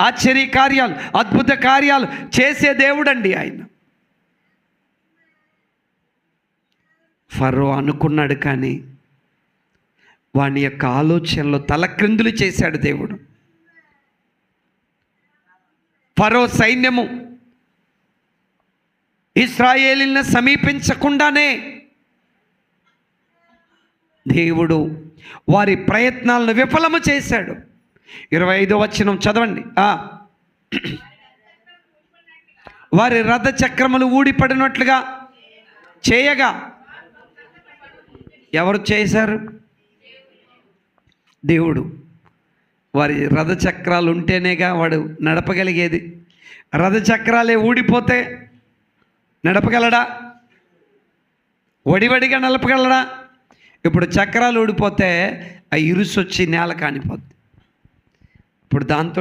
ఆశ్చర్య కార్యాలు అద్భుత కార్యాలు చేసే దేవుడండి ఆయన. ఫరో అనుకున్నాడు కానీ వాని యొక్క ఆలోచనలో తలక్రిందులు చేశాడు దేవుడు. ఫరో సైన్యము ఇస్రాయేలీలను సమీపించకుండానే దేవుడు వారి ప్రయత్నాలను విఫలము చేశాడు. ఇరవై ఐదో వచ్చినం చదవండి వారి రథ చక్రములు ఊడిపడినట్లుగా చేయగా ఎవరు చేశారు? దేవుడు. వారి రథ చక్రాలు ఉంటేనేగా వాడు నడపగలిగేది. రథ చక్రాలే ఊడిపోతే నడపగలడా? వడివడిగా నడపగలడా? ఇప్పుడు చక్రాలు ఊడిపోతే ఆ ఇరుసొచ్చి నేల కానిపోద్ది. ఇప్పుడు దాంతో